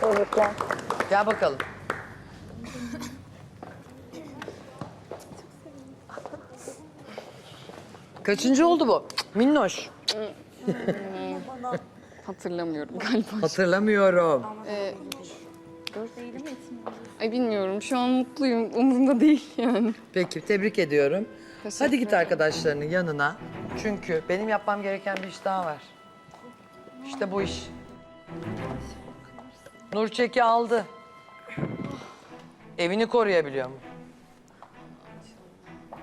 Tebrikler. Gel bakalım. Kaçıncı oldu bu? Minnoş. Hatırlamıyorum galiba. Hatırlamıyorum. Ee, Ay bilmiyorum. Şu an mutluyum. Umurumda değil yani. Peki tebrik ediyorum. Teşekkür Hadi git ederim. arkadaşlarının yanına. Çünkü benim yapmam gereken bir iş daha var. İşte bu iş. Nur çeki aldı. Evini koruyabiliyor mu?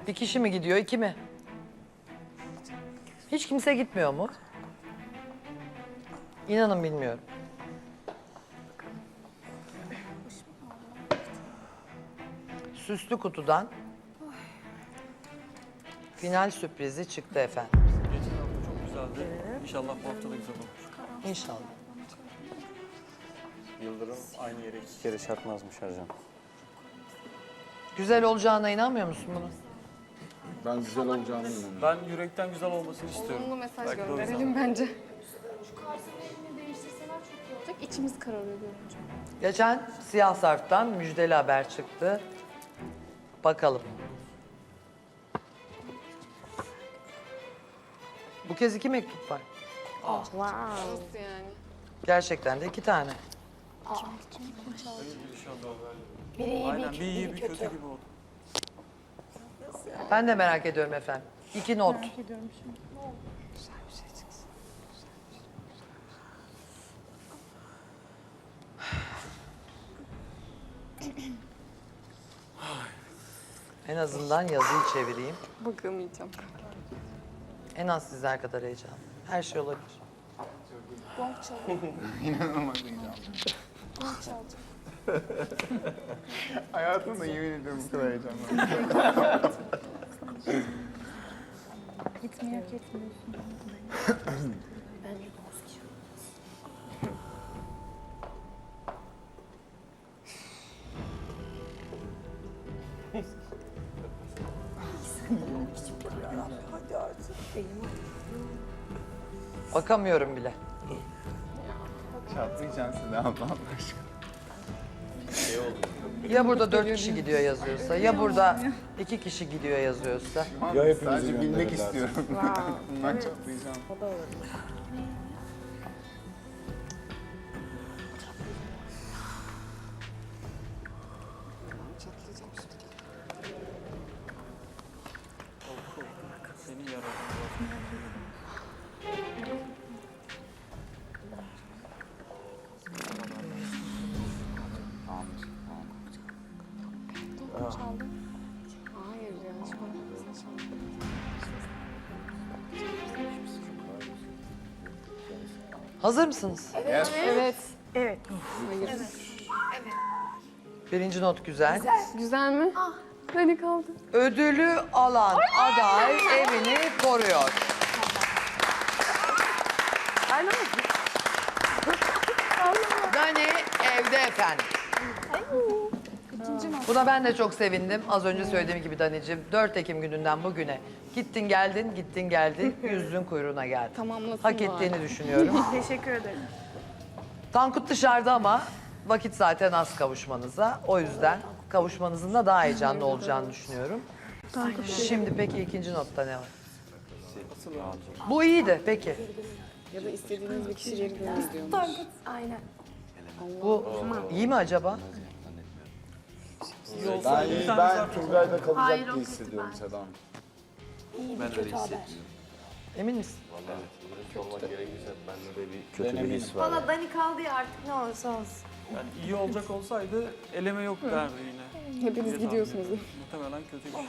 Bir kişi mi gidiyor, iki mi? Hiç kimse gitmiyor mu? İnanın bilmiyorum. Süslü kutudan final sürprizi çıktı efendim. Geçen hafta çok güzeldi. İnşallah bu hafta da güzel olur. İnşallah. Yıldırım aynı yere iki kere çarpmazmış Ercan. Güzel olacağına inanmıyor musun bunu? Ben güzel olacağını inanıyorum. Ben yürekten güzel olmasını istiyorum. Olumlu mesaj Belki de o yüzden. gönderelim bence. değiştirseler çok iyi olacak. İçimiz kararıyor görünce. Geçen siyah sarftan müjdeli haber çıktı. Bakalım. Bu kez iki mektup var. Nasıl yani? Gerçekten de iki tane. Aynen bir iyi bir kötü gibi oldu. Ben de merak ediyorum efendim. İki not. En azından yazıyı çevireyim. Bakamayacağım. En az sizler kadar heyecanlı. Her şey olabilir. Gong çalıyor. Gong çalacak. Hayatımda yemin ediyorum bu kadar heyecanlandım. Gitmeyi hak etmiyorsun. Bakamıyorum bile. Çatlayacaksın ne abla Allah aşkına. Ya burada dört kişi gidiyor yazıyorsa, ya burada iki kişi gidiyor yazıyorsa. Ya Sadece bilmek istiyorum. ben çatlayacağım. Çatlayacağım Hazır mısınız? Evet. Evet. Hayır. Birinci not güzel. Güzel mi? Beni kaldı. Ödülü alan aday evini koruyor. Dani evde efendim. Buna ben de çok sevindim. Az önce söylediğim gibi Dani'cim 4 Ekim gününden bugüne gittin geldin, gittin geldin, yüzün kuyruğuna geldin. Tamamlasın Hak bari. ettiğini düşünüyorum. Teşekkür ederim. Tankut dışarıda ama vakit zaten az kavuşmanıza. O yüzden kavuşmanızın da daha heyecanlı olacağını düşünüyorum. Şimdi peki ikinci notta ne var? Bu iyiydi peki. Ya da istediğiniz bir kişi geri dönür diyormuş. Aynen. Bu iyi mi acaba? Ben, ben Turgay'da kalacak diye hissediyorum Sedam. İyi bir kötü haber. Emin misin? Kötü bir his var. Valla Dani kaldı ya artık ne olursa olsun. Yani iyi olacak olsaydı eleme yok derdi yine. Hepiniz gidiyorsunuz. Muhtemelen kötü bir şey.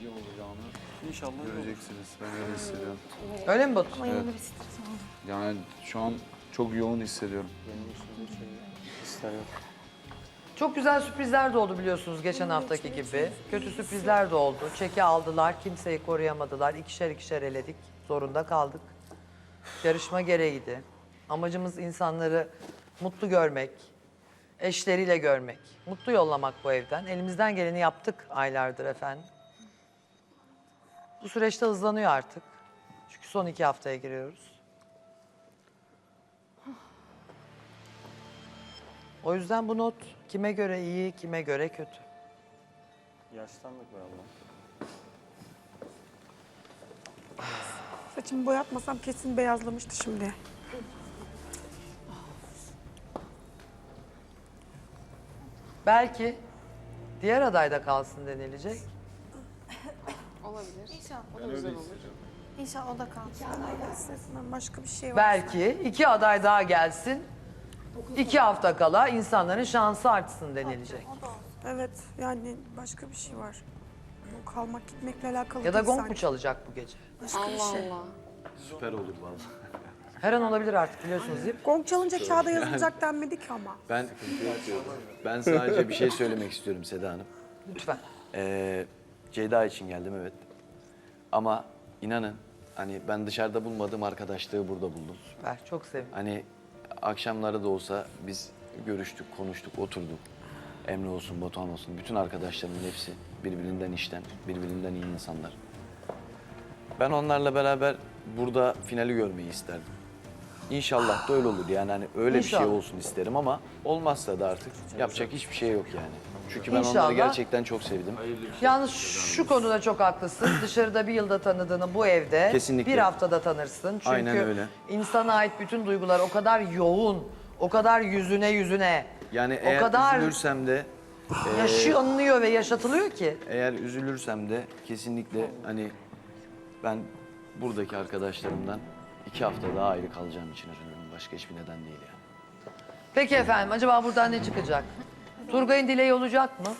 İyi olacağını İnşallah göreceksiniz. Ben öyle hissediyorum. Öyle mi Batu? Yani şu an çok yoğun hissediyorum. Hisler yok. Çok güzel sürprizler de oldu biliyorsunuz geçen haftaki gibi. Kötü sürprizler de oldu. Çeki aldılar, kimseyi koruyamadılar. İkişer ikişer eledik, zorunda kaldık. Yarışma gereğiydi. Amacımız insanları mutlu görmek, eşleriyle görmek, mutlu yollamak bu evden. Elimizden geleni yaptık aylardır efendim. Bu süreçte hızlanıyor artık. Çünkü son iki haftaya giriyoruz. O yüzden bu not kime göre iyi, kime göre kötü. Yaşlandık be abla. Saçımı boyatmasam kesin beyazlamıştı şimdi. Belki diğer adayda kalsın denilecek. Olabilir. İnşallah. O da güzel olur. İnşallah o da kalsın. Sesinden başka bir şey var. Belki iki aday daha gelsin. İki hafta kala insanların şansı artsın denilecek. Evet yani başka bir şey var. Bu kalmak gitmekle alakalı Ya da değil gong mu sanki. çalacak bu gece? Başka bir Allah şey. Allah. Süper olur vallahi. Her an olabilir artık biliyorsunuz değil mi? Gong çalınca kağıda yazılacak denmedi ki ama. Ben ben sadece bir şey söylemek istiyorum Seda Hanım. Lütfen. Ee, Ceyda için geldim evet. Ama inanın hani ben dışarıda bulmadığım arkadaşlığı burada buldum. Süper, çok sevindim. Hani akşamları da olsa biz görüştük, konuştuk, oturduk. Emre olsun, Batuhan olsun, bütün arkadaşlarımın hepsi birbirinden işten, birbirinden iyi insanlar. Ben onlarla beraber burada finali görmeyi isterdim. İnşallah da öyle olur yani hani öyle bir İnşallah. şey olsun isterim ama olmazsa da artık yapacak hiçbir şey yok yani. Çünkü ben İnşallah. onları gerçekten çok sevdim. Yalnız şu konuda çok haklısın. Dışarıda bir yılda tanıdığını bu evde Kesinlikle. bir haftada tanırsın. Çünkü Aynen öyle. insana ait bütün duygular o kadar yoğun, o kadar yüzüne yüzüne, Yani o eğer kadar üzülürsem de e, yaşanıyor ve yaşatılıyor ki. Eğer üzülürsem de kesinlikle hani ben buradaki arkadaşlarımdan iki hafta daha ayrı kalacağım için üzülüyorum. Başka hiçbir neden değil yani. Peki efendim acaba buradan ne çıkacak? Turgay'ın dileği olacak mı?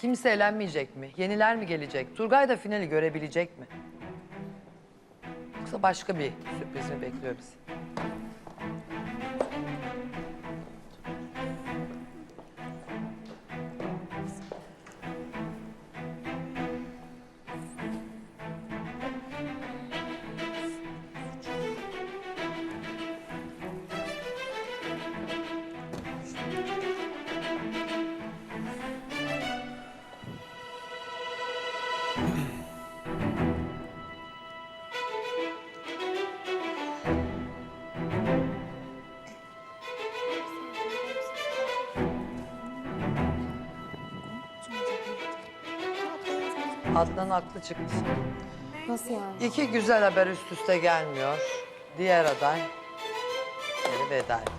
Kimse eğlenmeyecek mi? Yeniler mi gelecek? Turgay da finali görebilecek mi? Yoksa başka bir sürpriz mi bekliyor bizi? Adnan haklı çıktı. Nasıl yani? İki güzel haber üst üste gelmiyor. Diğer aday geri veda ediyor.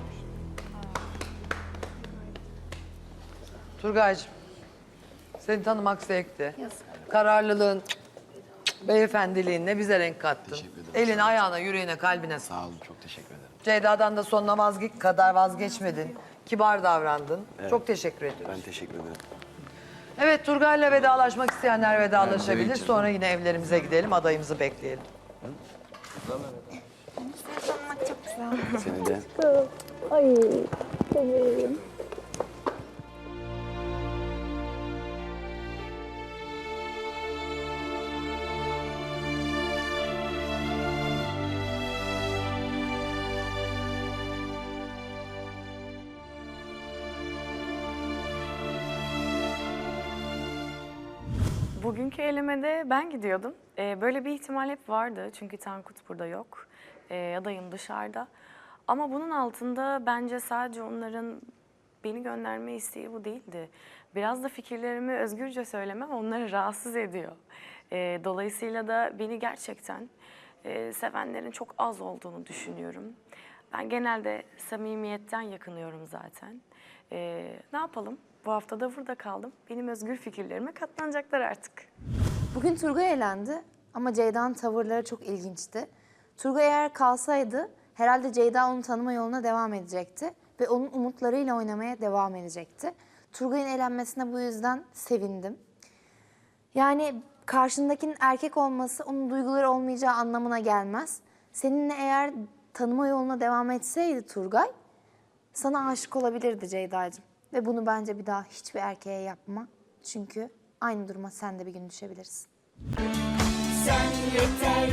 Turgaycığım, seni tanımak zevkti. Kararlılığın, beyefendiliğinle bize renk kattın. Teşekkür ederim. Eline, ayağına, yüreğine, kalbine sağlık. Sağ olun, çok teşekkür ederim. Ceyda'dan da sonuna vazgeç kadar vazgeçmedin. Kibar davrandın. Çok teşekkür ediyorum. Ben teşekkür ederim. Evet Turgay'la vedalaşmak isteyenler vedalaşabilir. Sonra yine evlerimize gidelim, adayımızı bekleyelim. Tanımak çok güzel. Seni de Bugünkü elemede ben gidiyordum. Ee, böyle bir ihtimal hep vardı çünkü Tankut burada yok. Ee, adayım dışarıda. Ama bunun altında bence sadece onların beni gönderme isteği bu değildi. Biraz da fikirlerimi özgürce söylemem onları rahatsız ediyor. Ee, dolayısıyla da beni gerçekten e, sevenlerin çok az olduğunu düşünüyorum. Ben genelde samimiyetten yakınıyorum zaten. Ee, ne yapalım? Bu hafta da burada kaldım. Benim özgür fikirlerime katlanacaklar artık. Bugün Turgay elendi ama Ceyda'nın tavırları çok ilginçti. Turgay eğer kalsaydı herhalde Ceyda onu tanıma yoluna devam edecekti ve onun umutlarıyla oynamaya devam edecekti. Turgay'ın elenmesine bu yüzden sevindim. Yani karşındakinin erkek olması onun duyguları olmayacağı anlamına gelmez. Seninle eğer tanıma yoluna devam etseydi Turgay, sana aşık olabilirdi Ceyda'cığım. Ve bunu bence bir daha hiçbir erkeğe yapma. Çünkü aynı duruma sen de bir gün düşebilirsin. Sen yeter